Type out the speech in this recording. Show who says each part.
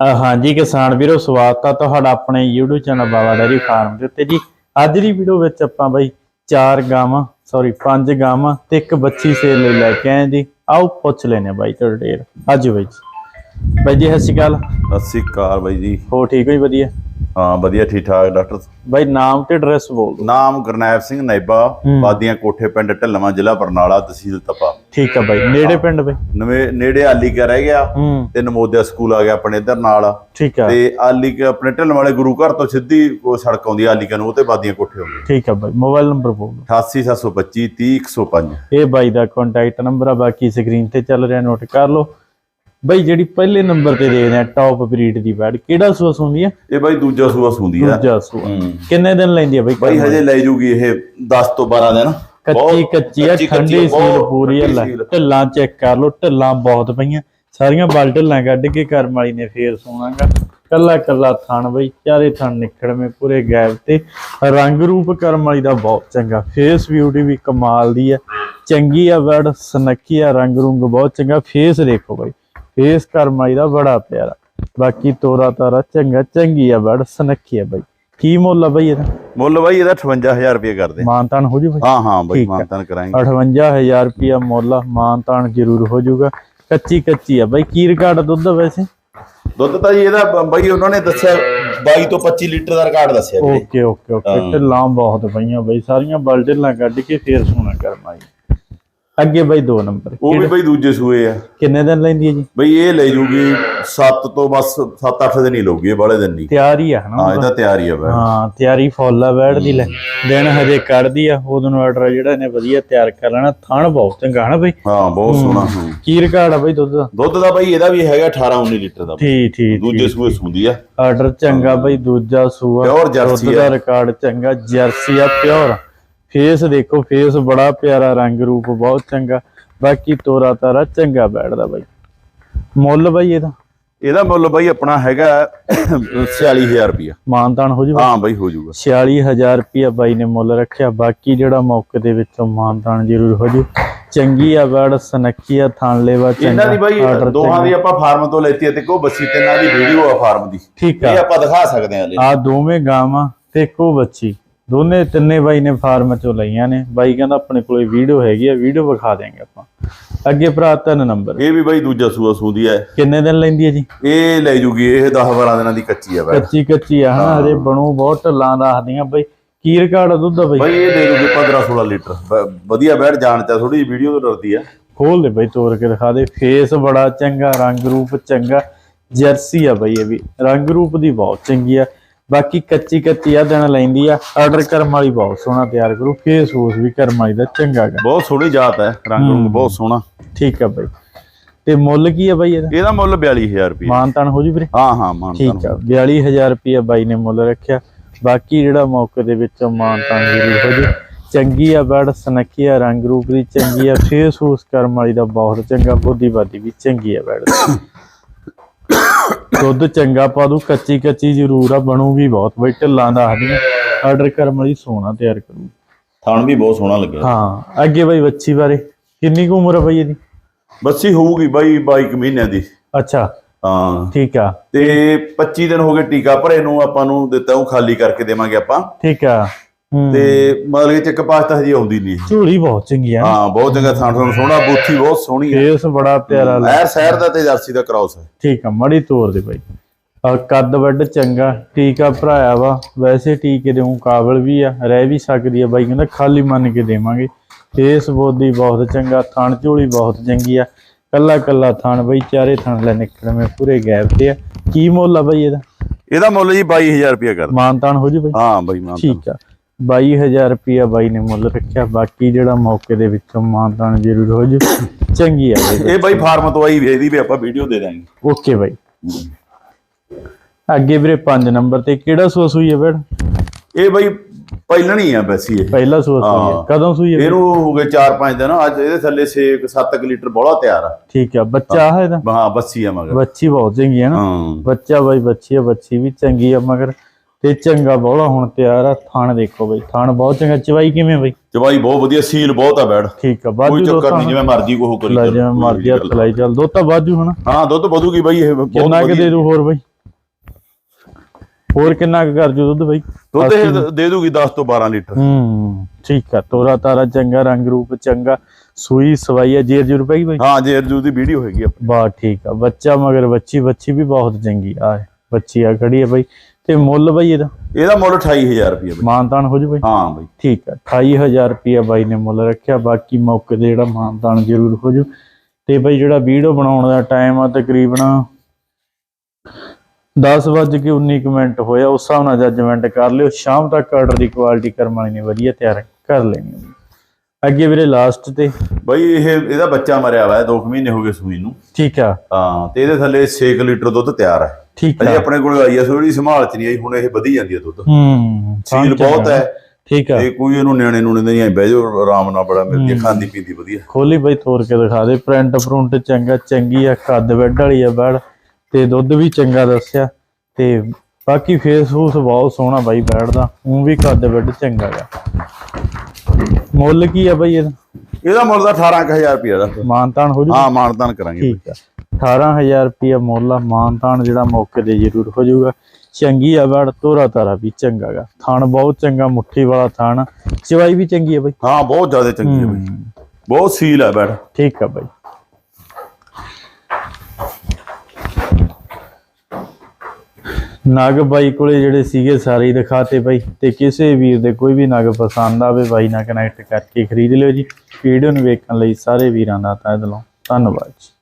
Speaker 1: ਹਾਂਜੀ ਕਿਸਾਨ ਵੀਰੋ ਸਵਾਗਤ ਆ ਤੁਹਾਡਾ ਆਪਣੇ YouTube channel Baba dairy farm ਦੇ ਉੱਤੇ ਜੀ। ਅੱਜ ਦੀ ਵੀਡੀਓ ਵਿੱਚ ਆਪਾਂ ਬਾਈ ਚਾਰ ਗਾਵਾਂ ਸੌਰੀ ਪੰਜ ਗਾਵਾਂ ਤੇ ਇੱਕ ਬੱਚੀ ਸੇਲ ਲਈ ਲੈ ਕੇ ਆਏ ਜੀ। ਆਓ ਪੁੱਛ ਲੈਨੇ ਬਾਈ ਤੁਹਾਡੇ ਢੇਰ ਅੱਜ ਬਾਈ ਜੀ। ਬਾਈ ਜੀ ਸਤਿ ਸ਼੍ਰੀ ਅਕਾਲ।
Speaker 2: ਸਤਿ ਸ੍ਰੀ ਅਕਾਲ ਬਾਈ ਜੀ।
Speaker 1: ਹੋ ਠੀਕ ਹੋ ਜੀ? ਵਧੀਆ?
Speaker 2: ਹਾਂ ਵਧੀਆ ਠੀਕ ਠਾਕ ਡਾਕਟਰ
Speaker 1: ਬਾਈ ਨਾਮ ਤੇ ਐਡਰੈਸ ਬੋਲ ਦਿਓ।
Speaker 2: ਨਾਮ ਗੁਰਨੈਬ ਸਿੰਘ ਨੈਬਾ। ਬਾਦੀਆਂ ਕੋਠੇ ਪਿੰਡ ਢੱਲਵਾਂ ਜ਼ਿਲ੍ਹਾ ਬਰਨਾਲਾ ਤਹਿਸੀਲ ਤਪਾ।
Speaker 1: ਠੀਕ ਆ ਬਾਈ ਨੇੜੇ ਪਿੰਡ ਬਾਈ।
Speaker 2: ਨਵੇਂ ਨੇੜੇ ਆਲੀ ਕਾ ਰਹਿ ਗਿਆ ਤੇ ਨਮੋਦਿਆ ਸਕੂਲ ਆ ਗਿਆ ਆਪਣੇ ਇੱਧਰ ਨਾਲ।
Speaker 1: ਠੀਕ ਆ।
Speaker 2: ਤੇ ਆਲੀ ਕਾ ਆਪਣੇ ਢੱਲਵਾਂ ਵਾਲੇ ਗੁਰੂ ਘਰ ਤੋਂ ਸਿੱਧੀ ਉਹ ਸੜਕ ਆਉਂਦੀ ਆ ਆਲੀ ਕਾ ਨੂੰ ਉਹ ਤੇ ਬਾਦੀਆਂ ਕੋਠੇ ਆਉਂਦੇ
Speaker 1: ਠੀਕ ਆ ਬਾਈ ਮੋਬਾਈਲ ਨੰਬਰ ਬੋਲ ਦਿਓ।
Speaker 2: 88725 30105
Speaker 1: ਇਹ ਬਾਈ ਦਾ ਕੰਟੈਕਟ ਨੰਬਰ ਆ ਬਾਕੀ ਸਕਰੀਨ ਤੇ ਚੱਲ ਰਿਹਾ ਨੋਟ ਕਰ ਲਓ। ਬਾਈ ਜਿਹੜੀ ਪਹਿਲੇ ਨੰਬਰ ਤੇ ਦੇਖਦੇ ਆ ਟੌਪ ਬਰੀਡ ਦੀ ਬੈਡ ਕਿਹੜਾ ਸੂਸ ਹੁੰਦੀ ਆ?
Speaker 2: ਇਹ ਬਾਈ ਦੂਜਾ ਸੂਆ ਸੁੰਦੀ ਆ।
Speaker 1: ਦੂਜਾ ਸੂਆ। ਕਿੰਨੇ ਦਿਨ ਲੈਂਦੀ ਆ ਬਾਈ
Speaker 2: ਬਾਈ ਹਜੇ ਲੈ ਜੂਗੀ ਇਹ 10 ਤੋਂ 12 ਦਿਨ।
Speaker 1: ਕੱਚੀ ਕੱਚੀ ਆ ਠੰਡੀ ਸੀਲ ਪੂਰੀ ਆ। ਢਿੱਲਾਂ ਚੈੱਕ ਕਰ ਲਓ ਢਿੱਲਾਂ ਬਹੁਤ ਪਈਆਂ। ਸਾਰੀਆਂ ਬਲ ਢਿੱਲਾਂ ਕੱਢ ਕੇ ਕਰਮ ਵਾਲੀ ਨੇ ਫੇਰ ਸੋਣਾਗਾ। ਕੱਲਾ ਕੱਲਾ ਥਣ ਬਈ ਚਾਰੇ ਥਣ ਨਿਕੜਵੇਂ ਪੂਰੇ ਗੈਪ ਤੇ। ਰੰਗ ਰੂਪ ਕਰਮ ਵਾਲੀ ਦਾ ਬਹੁਤ ਚੰਗਾ। ਫੇਸ ਬਿਊਟੀ ਵੀ ਕਮਾਲ ਦੀ ਆ। ਚੰਗੀ ਆ ਵਰਡ ਸਨੱਖੀ ਆ ਰੰਗ ਰੁੰਗ ਬਹੁਤ ਚੰਗਾ। ਫੇਸ ਦੇਖੋ ਬਈ। ਫੇਸ ਕਰਮ ਵਾਲੀ ਦਾ ਬੜਾ ਪਿਆਰਾ ਬਾਕੀ ਤੋਰਾ ਤਾਰਾ ਚੰਗਾ ਚੰਗੀ ਆ ਵਰਡ ਸਨੱਖੀ ਆ ਬਈ। ਕੀ ਮੁੱਲ ਆ ਬਈ ਇਹਦਾ?
Speaker 2: ਮੁੱਲ ਬਾਈ ਇਹਦਾ 58000 ਰੁਪਏ ਕਰਦੇ
Speaker 1: ਮਾਨਤਾਨ ਹੋ ਜੂ ਬਈ?
Speaker 2: ਹਾਂ ਹਾਂ ਬਾਈ। ਮਾਨਤਨ ਕਰਾਂਗੇ।
Speaker 1: 58000 ਰੁਪਿਆ ਮੁੱਲ ਆ ਮਾਨਤਾਨ ਜ਼ਰੂਰ ਹੋ ਜਾਊਗਾ ਕੱਚੀ ਕੱਚੀ ਆ ਬਾਈ। ਕੀ ਰਿਕਾਰਡ ਦੁੱਧ ਵੈਸੇ?
Speaker 2: ਦੁੱਧ ਤਾਂ ਜੀ ਇਹਦਾ ਬਾਈ ਉਹਨਾਂ ਨੇ ਦੱਸਿਆ 22 ਤੋਂ 25 ਲੀਟਰ ਦਾ ਰਿਕਾਰਡ ਦੱਸਿਆ
Speaker 1: ਓਕੇ ਓਕੇ ਓਕੇ। ਢਿੱਲਾਂ ਬਹੁਤ ਪਈਆਂ ਬਾਈ। ਸਾਰੀਆਂ ਬਲਡਿਲਾਂ ਕੱਢ ਕੇ ਫੇਰ ਜੀ ਅੱਗੇ ਬਾਈ 2 ਨੰਬਰ।
Speaker 2: ਉਹ ਵੀ ਬਾਈ ਦੂਜੇ ਸੂਏ ਆ।
Speaker 1: ਕਿੰਨੇ ਦਿਨ ਲੈਂਦੀ ਹੈ ਜੀ?
Speaker 2: ਬਈ ਇਹ ਲੈ ਜੂਗੀ 7 ਤੋਂ ਬਸ 7-8 ਦਿਨ ਹੀ ਲਊਗੀ ਇਹ ਬਾਲੇ ਦਿਨ ਨਹੀਂ।
Speaker 1: ਤਿਆਰ ਆ ਹਨਾ?
Speaker 2: ਹਾਂ ਇਹਦਾ ਤਿਆਰੀ ਆ ਬਾਈ
Speaker 1: ਹਾਂ ਤਿਆਰੀ ਫੁੱਲ ਆ ਬੈਠ ਦੀ ਲੈ। ਦਿਨ ਹਜੇ ਕੱਢਦੀ ਆ ਉਦੋਂ ਨੂੰ ਆਰਡਰ ਜਿਹੜਾ ਇਹਨੇ ਵਧੀਆ ਤਿਆਰ ਕਰ ਲੈਣਾ। ਥਣ ਬਹੁਤ ਚੰਗਾ ਹਨਾ ਬਾਈ?
Speaker 2: ਹਾਂ ਬਹੁਤ ਸੋਹਣਾ
Speaker 1: ਕੀ ਰਿਕਾਰਡ ਆ ਬਾਈ ਦੁੱਧ ਦਾ?
Speaker 2: ਦੁੱਧ ਦਾ ਬਾਈ ਇਹਦਾ ਵੀ ਹੈਗਾ 18-19 ਲੀਟਰ ਦਾ
Speaker 1: ਠੀਕ ਠੀਕ
Speaker 2: ਦੂਜੇ ਸੂਏ ਸੁੰਦੀ ਆ।
Speaker 1: ਆਰਡਰ ਚੰਗਾ ਬਈ ਦੂਜਾ ਸੂਆ
Speaker 2: Pure ਜਰਸੀ
Speaker 1: ਦਾ
Speaker 2: ਆ।
Speaker 1: ਰਿਕਾਰਡ ਚੰਗਾ ਜਰਸੀ ਆ ਪਿਓਰ ਫੇਸ ਦੇਖੋ ਫੇਸ ਬੜਾ ਪਿਆਰਾ ਰੰਗ ਰੂਪ ਬਹੁਤ ਚੰਗਾ। ਬਾਕੀ ਤੋਰਾ ਤਾਰਾ ਚੰਗਾ ਬੈਠਦਾ ਬਾਈ। ਮੁੱਲ ਬਾਈ ਇਹਦਾ?
Speaker 2: ਇਹਦਾ ਮੁੱਲ ਬਾਈ ਆਪਣਾ ਹੈਗਾ 46000 ਰੁਪਇਆ
Speaker 1: ਮਾਨਤਾਨ ਹੋ ਜੂ
Speaker 2: ਹਾਂ ਬਾਈ ਹੋ ਜਾਊਗਾ
Speaker 1: 46000 ਰੁਪਇਆ ਬਾਈ ਨੇ ਮੁੱਲ ਰੱਖਿਆ। ਬਾਕੀ ਜਿਹੜਾ ਮੌਕੇ ਦੇ ਵਿੱਚੋਂ ਮਾਨਤਾਨ ਜ਼ਰੂਰ ਹੋ ਜੂ। ਚੰਗੀ ਆ ਬੈੜ ਸਨੱਖੀ ਆ ਥਣ ਲੈਵਾ ਚੰਗਾ
Speaker 2: ਇਹਨਾਂ ਦੀ ਬਾਈ ਦੋਹਾਂ ਦੀ। ਆਪਾਂ ਫਾਰਮ ਤੋਂ ਲੈਤੀ ਤੇ ਕੋ ਬੱਸੀ ਤੇ ਇਹਨਾਂ ਦੀ ਵੀਡੀਓ ਆ ਫਾਰਮ ਦੀ।
Speaker 1: ਠੀਕ
Speaker 2: ਇਹ
Speaker 1: ਆ
Speaker 2: ਆਪਾਂ ਦਿਖਾ ਸਕਦੇ ਹਾਂ ਲੈ
Speaker 1: ਆ ਦੋਵੇਂ ਗਾਵਾਂ ਤੇ ਇੱਕੋ ਬੱਚੀ। ਦੋਨੇ ਤਿੰਨੇ ਬਾਈ ਨੇ ਫਾਰਮ ਚੋਂ ਲਈਆਂ ਨੇ। ਬਾਈ ਕਹਿੰਦਾ ਆਪਣੇ ਕੋਲੇ ਵੀਡੀਓ ਹੈਗੀ ਆ ਵੀਡੀਓ ਵਿਖਾ ਦੇਾਂਗੇ ਆਪਾਂ। ਅੱਗੇ ਭਰਾ ਤਿੰਨ ਨੰਬਰ।
Speaker 2: ਇਹ ਵੀ ਬਾਈ ਦੂਜਾ ਸੂਆ ਸੂਦੀ ਹੈ
Speaker 1: ਕਿੰਨੇ ਦਿਨ ਲੈਂਦੀ ਹੈ ਜੀ?
Speaker 2: ਇਹ ਲੈ ਜੂਗੀ ਇਹ 10-12 ਦਿਨਾਂ ਦੀ ਕੱਚੀ ਆ ਬਾਈ।
Speaker 1: ਕੱਚੀ ਕੱਚੀ ਆ ਹਨਾ ਹਜੇ ਬਣੂ ਬਹੁਤ ਢੱਲਾਂ ਦੱਸਦੀਆਂ ਬਾਈ। ਕੀ ਰਿਕਾਰਡ ਆ ਦੁੱਧ ਦਾ ਬਾਈ।
Speaker 2: ਬਾਈ ਇਹ ਦੇ ਦੂਗੀ 15-16 ਲੀਟਰ। ਬ- ਵਧੀਆ ਬੈਠ ਜਾਣ ਚਾ ਥੋੜੀ ਵੀਡੀਓ ਤੋਂ ਡਰਦੀ ਆ।
Speaker 1: ਖੋਲ ਦੇ ਬਾਈ ਤੋੜ ਕੇ ਦਿਖਾ ਦੇ। ਫੇਸ ਬੜਾ ਚੰਗਾ ਰੰਗ ਰੂਪ ਚੰਗਾ। ਜਰਸੀ ਆ ਬਾਈ ਇਹ ਵੀ। ਰੰਗ ਰੂਪ ਦੀ ਬਹੁਤ ਚੰਗੀ ਆ। ਬਾਕੀ ਕੱਚੀ ਕੱਚੀ ਆ ਦਿਨ ਲੈਂਦੀ ਆ। ਆਰਡਰ ਕਰਮ ਵਾਲੀ ਬਹੁਤ ਸੋਹਣਾ ਤਿਆਰ ਕਰੂ। ਫੇਸ ਹੋਸ ਵੀ ਕਰਮ ਵਾਲੀ ਦਾ ਚੰਗਾ ਗਾ
Speaker 2: ਬਹੁਤ ਸੋਹਣੀ ਜਾਤ ਹੈ। ਰੰਗ ਰੁੰਗ ਬਹੁਤ ਸੋਹਣਾ।
Speaker 1: ਠੀਕ ਆ ਬਾਈ। ਤੇ ਮੁੱਲ ਕੀ ਆ ਬਾਈ ਇਹਦਾ?
Speaker 2: ਇਹਦਾ ਮੁੱਲ 42000 ਰੁਪਏ।
Speaker 1: ਮਾਨਤਾਨ ਹੋ ਜੀ ਵੀਰੇ?
Speaker 2: ਹਾਂ ਹਾਂ ਮਾਨਤਾਨ
Speaker 1: ਠੀਕ ਆ। 42000 ਰੁਪਏ ਬਾਈ ਨੇ ਮੁੱਲ ਰੱਖਿਆ। ਬਾਕੀ ਜਿਹੜਾ ਮੌਕੇ ਦੇ ਵਿੱਚੋਂ ਮਾਨਤਾਨ ਜ਼ਰੂਰ ਹੋ ਜੀ। ਚੰਗੀ ਆ ਬੜ ਸਨੱਖੀ ਆ ਰੰਗ ਰੂਪ ਦੀ ਚੰਗੀ ਆ। ਫੇਸ ਹੂਸ ਕਰਮ ਵਾਲੀ ਦਾ ਬਹੁਤ ਚੰਗਾ ਬੁੱਧੀਵਾਦੀ ਵੀ ਚੰਗੀ ਆ ਬੜ। ਦੁੱਧ ਚੰਗਾ ਪਾ ਦੂ ਕੱਚੀ ਕੱਚੀ ਜ਼ਰੂਰ ਆ ਬਣੂਗੀ ਬਹੁਤ ਬਈ ਢਿੱਲਾਂ ਦੱਸਦੀਆਂ ਆਰਡਰ ਕਰਮ ਵਾਲੀ ਸੋਨਾ ਤਿਆਰ ਕਰੂ।
Speaker 2: ਥਣ ਵੀ ਬਹੁਤ ਸੋਹਣਾ ਲੱਗਿਆ।
Speaker 1: ਹਾਂ ਅੱਗੇ ਬਾਈ ਬੱਚੀ ਬਾਰੇ ਕਿੰਨੀ ਕੁ ਉਮਰ ਆ ਬਾਈ ਇਹਦੀ?
Speaker 2: ਬੱਸੀ ਹੋਊਗੀ ਬਾਈ 22 ਕੁ ਮਹੀਨਿਆਂ ਦੀ।
Speaker 1: ਅੱਛਾ।
Speaker 2: ਹਾਂ।
Speaker 1: ਠੀਕ ਆ।
Speaker 2: ਤੇ 25 ਦਿਨ ਹੋ ਗਏ ਟੀਕਾ ਭਰੇ ਨੂੰ ਆਪਾਂ ਨੂੰ ਦਿੱਤਾ ਉਹ ਖਾਲੀ ਕਰਕੇ ਦੇਵਾਂਗੇ ਆਪਾਂ।
Speaker 1: ਠੀਕ ਆ।
Speaker 2: ਤੇ ਮਤਲਬ ਕਿ ਚੱਕ ਪਾਸ ਤਾਂ ਹਜੇ ਆਉਂਦੀ ਨਹੀਂ
Speaker 1: ਝੋਲੀ ਬਹੁਤ ਚੰਗੀ ਆ।
Speaker 2: ਹਾਂ ਬਹੁਤ ਚੰਗਾ ਥਾਂ ਥਾਂ ਸੋਹਣਾ ਬੋਥੀ ਬਹੁਤ ਸੋਹਣੀ ਹੈ
Speaker 1: ਫੇਸ ਬੜਾ ਪਿਆਰਾ ਲੱਗ-
Speaker 2: ਐਰ ਸ਼ਹਿਰ ਦਾ ਤੇ ਜਰਸੀ ਦਾ ਕ੍ਰਾਸ ਹੈ
Speaker 1: ਠੀਕ ਆ ਮੜੀ ਤੋਰ ਦੇ ਬਾਈ। ਆ ਕੱਦ ਵੱਡ ਚੰਗਾ ਟੀਕਾ ਭਰਾਇਆ ਵਾ। ਵੈਸੇ ਟੀਕੇ ਦੇ ਮੁਕਾਬਲ ਵੀ ਆ ਰਹਿ ਵੀ ਸਕਦੀ ਆ ਬਾਈ ਕਹਿੰਦਾ ਖਾਲੀ ਮੰਨ ਕੇ ਦੇਵਾਂਗੇ। ਫੇਸ ਬੋਦੀ ਬਹੁਤ ਚੰਗਾ ਥਣ ਝੋਲੀ ਬਹੁਤ ਚੰਗੀ ਆ। ਕੱਲਾ ਕੱਲਾ ਥਣ ਬਈ ਚਾਰੇ ਥਣ ਲੈ ਨਿਕਲਵੇਂ ਪੂਰੇ ਗੈਪ ਤੇ ਆ। ਕੀ ਮੁੱਲ ਆ ਬਈ ਇਹਦਾ?
Speaker 2: ਇਹਦਾ ਮੁੱਲ ਜੀ 22000 ਰੁਪਏ ਕਰਦਾ
Speaker 1: ਮਾਨਤਾਨ ਹੋ ਜੀ ਬਈ?
Speaker 2: ਹਾਂ ਬਾਈ ਮਾਨ
Speaker 1: ਠੀਕ ਆ। 22000 ਰੁਪਿਆ ਬਾਈ ਨੇ ਮੁੱਲ ਰੱਖਿਆ। ਬਾਕੀ ਜਿਹੜਾ ਮੌਕੇ ਦੇ ਵਿੱਚੋਂ ਮਾਨਤਾਨ ਜ਼ਰੂਰ ਹੋ ਜੀ ਚੰਗੀ ਆ ਬਈ
Speaker 2: ਇਹ ਬਾਈ ਫਾਰਮ ਤੋਂ ਆਈ ਵੇਚਦੀ ਵੀ ਆਪਾਂ ਵੀਡੀਓ ਦੇ ਦਾਂਗੇ।
Speaker 1: ਓਕੇ ਬਾਈ। ਅੱਗੇ ਵੀਰੇ 5 ਨੰਬਰ ਤੇ ਕਿਹੜਾ ਸੂਆ ਸੂਈ ਹੈ ਬੇੜ?
Speaker 2: ਇਹ ਬਾਈ ਪਹਿਲਣੀ ਆ ਵੈਸੀ ਇਹ।
Speaker 1: ਪਹਿਲਾ ਸੂਆ ਸੂਈ ਹੈ। ਕਦੋਂ ਸੂਈ ਹੈ ਬਈ?
Speaker 2: ਇਹਨੂੰ ਹੋ ਗਏ 4-5 ਦਿਨ। ਅੱਜ ਇਹਦੇ ਥੱਲੇ 6-7 ਲੀਟਰ ਬੋਲਾ ਤਿਆਰ ਆ।
Speaker 1: ਠੀਕ ਆ। ਬੱਚਾ ਹੈ ਇਹਦਾ?
Speaker 2: ਹਾਂ ਬੱਸੀ ਆ ਮਗਰ।
Speaker 1: ਬੱਚੀ ਬਹੁਤ ਚੰਗੀ ਹੈ ਨਾ। ਬੱਚਾ ਬਾਈ ਬੱਚੀ ਆ ਬੱਚੀ ਵੀ ਚੰਗੀ ਆ ਮਗਰ। ਤੇ ਚੰਗਾ ਬੋਲਾ ਹੁਣ ਤਿਆਰ ਆ ਥਣ ਦੇਖੋ ਬਈ ਥਣ ਬਹੁਤ ਚੰਗਾ ਚਵਾਈ ਕਿਵੇਂ ਬਈ?
Speaker 2: ਚਵਾਈ ਬਹੁਤ ਵਧੀਆ ਸੀਲ ਬਹੁਤ ਆ ਬੈੜ
Speaker 1: ਠੀਕ ਆ
Speaker 2: ਕੋਈ
Speaker 1: ਬਾਜੂ
Speaker 2: ਚੱਕਰ
Speaker 1: ਦੋਤਾ
Speaker 2: ਨਹੀਂ ਜਿਵੇਂ ਮਰਜ਼ੀ ਕੋਹ ਕਰੀ
Speaker 1: ਲੈ ਜਿਵੇਂ
Speaker 2: ਕੋਈ
Speaker 1: ਮਰਜ਼ੀ ਹੱਥ
Speaker 2: ਗੱਲ।
Speaker 1: ਲਾਈ ਚੱਲ ਦੋਤਾ ਬਾਜੂ ਹਨਾ?
Speaker 2: ਹਾਂ ਦੁੱਧ ਵਧੂਗੀ ਬਾਈ ਇਹ ਬਹੁਤ
Speaker 1: ਕਿੰਨਾ ਕੁ। ਦੇ ਦੂ ਹੋਰ ਬਈ? ਹੋਰ ਕਿੰਨਾ ਕੁ ਕਰ ਜੂ ਦੁੱਧ ਬਈ?
Speaker 2: ਦੁੱਧ ਇਹ ਦੇ ਦੂਗੀ 10 ਤੋਂ 12 ਲੀਟਰ।
Speaker 1: ਹੂੰ ਠੀਕ ਆ ਤੋਰਾ ਤਾਰਾ ਚੰਗਾ ਰੰਗ ਰੂਪ ਚੰਗਾ ਸੂਈ ਸਵਾਈ ਆ ਜੇਰ ਜੁਰ ਪਈ ਬਈ?
Speaker 2: ਹਾਂ ਜੇ ਅਰਜੂ ਦੀ ਵੀਡੀਓ ਹੈਗੀ ਆਪਣੀ
Speaker 1: ਬਾ ਠੀਕ ਆ ਬੱਚਾ ਮਗਰ ਬੱਚੀ ਬੱਚੀ ਵੀ ਬਹੁਤ ਚੰਗੀ ਆ ਬੱਚੀ ਆ ਖੜੀ ਆ ਬਈ। ਤੇ ਮੁੱਲ ਬਈ ਇਹਦਾ?
Speaker 2: ਇਹਦਾ ਮੁੱਲ 28000 ਰੁਪਏ ਬਾਈ।
Speaker 1: ਮਾਨਤਾਨ ਹੋ ਜੂ ਬਈ?
Speaker 2: ਹਾਂ ਬਾਈ।
Speaker 1: ਠੀਕ ਆ 28000 ਰੁਪਿਆ ਬਾਈ ਨੇ ਮੁੱਲ ਰੱਖਿਆ ਬਾਕੀ ਮੌਕੇ ਤੇ ਜਿਹੜਾ ਮਾਨਤਾਨ ਜ਼ਰੂਰ ਹੋ ਜੂ। ਤੇ ਬਈ ਜਿਹੜਾ ਵੀਡੀਓ ਬਣਾਉਣ ਦਾ ਟਾਈਮ ਆ ਤਕਰੀਬਨ 10 ਵੱਜ ਕੇ 19 ਕੁ ਮਿੰਟ ਹੋਇਆ ਉਸ ਹਿਸਾਬ ਨਾਲ ਜੱਜਮੈਂਟ ਕਰ ਲਿਓ। ਸ਼ਾਮ ਤੱਕ ਆਰਡਰ ਦੀ ਕੁਆਲਿਟੀ ਕਰਮ ਵਾਲੀ ਨੇ ਵਧੀਆ ਤਿਆਰ ਕਰ ਲੈਣੀ। ਅੱਗੇ ਵੀਰੇ ਲਾਸਟ ਤੇ।
Speaker 2: ਬਾਈ ਇਹ ਇਹਦਾ ਬੱਚਾ ਮਰਿਆ ਵਾ 2 ਮਹੀਨੇ ਹੋ ਗਏ ਸੂਈ ਨੂੰ।
Speaker 1: ਠੀਕ ਆ।
Speaker 2: ਹਾਂ ਤੇ ਇਹਦੇ ਥੱਲੇ 6 ਲੀਟਰ ਦੁੱਧ ਤਿਆਰ ਹੈ
Speaker 1: ਠੀਕ
Speaker 2: ਅਜੇ
Speaker 1: ਆ।
Speaker 2: ਆਪਣੇ ਕੋਲ ਆਈ ਆ ਥੋੜੀ ਸੰਭਾਲ ਚ ਨਹੀਂ ਆਈ ਹੁਣ ਇਹ ਵਧੀ ਜਾਂਦੀ ਹੈ ਦੁੱਧ।
Speaker 1: ਹੂੰ
Speaker 2: ਸੀਲ ਬਹੁਤ ਹੈ।
Speaker 1: ਠੀਕ ਆ।
Speaker 2: ਤੇ ਕੋਈ ਇਹਨੂੰ ਨਿਆਣੇ ਨੂੰ ਨਹੀਂ ਆਈ ਬਹਿ ਜਾਓ ਆਰਾਮ ਨਾਲ ਬੜਾ ਮਿਲਦੀ ਹੈ, ਖਾਂਦੀ ਪੀਂਦੀ ਵਧੀਆ।
Speaker 1: ਖੋਲੀ ਬਈ ਤੋੜ ਕੇ ਦਿਖਾ ਦੇ ਪ੍ਰਿੰਟ ਫਰੰਟ ਚੰਗਾ ਚੰਗੀ ਆ ਕੱਦ ਬੈੱਡ ਵਾਲੀ ਆ ਬੈੜ ਤੇ ਦੁੱਧ ਵੀ ਚੰਗਾ ਦੱਸਿਆ। ਤੇ ਬਾਕੀ ਫੇਸ ਫੂਸ ਬਹੁਤ ਸੋਹਣਾ ਬਾਈ ਬੈੜ ਦਾ ਉਹ ਵੀ ਕੱਦ ਬੈੱਡ ਚੰਗਾ ਗਾ ਮੁੱਲ ਕੀ ਆ ਬਾਈ ਇਹਦਾ?
Speaker 2: ਇਹਦਾ ਮੁੱਲ ਦਾ 18000 ਰੁਪਏ ਦਾ।
Speaker 1: ਮਾਨਤਾਨ ਹੋ ਜੂ?
Speaker 2: ਹਾਂ ਮਾਨਤਾਨ ਕਰਾਂਗੇ।
Speaker 1: ਠੀਕ ਆ। 18000 ਰੁਪਿਆ ਮੁੱਲ ਆ ਮਾਨਤਾਨ ਜਿਹੜਾ ਮੌਕੇ ਤੇ ਜ਼ਰੂਰ ਹੋ ਜਾਊਗਾ। ਚੰਗੀ ਆ ਬੈੜ ਤੋਰਾ ਤਾਰਾ ਵੀ ਚੰਗਾ ਗਾ। ਥਣ ਬਹੁਤ ਚੰਗਾ ਮੁੱਠੀ ਵਾਲਾ ਥਣ ਚਵਾਈ ਵੀ ਚੰਗੀ ਆ ਬਾਈ?
Speaker 2: ਹਾਂ ਬਹੁਤ ਜ਼ਿਆਦਾ ਚੰਗੀ ਹੈ ਬਾਈ। ਬਹੁਤ ਸੀਲ ਹੈ ਬੈੜ
Speaker 1: ਠੀਕ ਆ ਬਾਈ। ਨਗ ਬਾਈ ਕੋਲੇ ਜਿਹੜੇ ਸੀਗੇ ਸਾਰੇ ਦਿਖਾਤੇ ਬਾਈ। ਤੇ ਕਿਸੇ ਵੀਰ ਦੇ ਕੋਈ ਵੀ ਨਗ ਪਸੰਦ ਆਵੇ ਬਾਈ ਨਾਲ ਕਨੈਕਟ ਕਰਕੇ ਖਰੀਦ ਲਿਓ ਜੀ। ਵੀਡੀਓ ਨੂੰ ਵੇਖਣ ਲਈ ਸਾਰੇ ਵੀਰਾਂ ਦਾ ਤਹਿ ਦਿਲੋਂ। ਧੰਨਵਾਦ ਜੀ।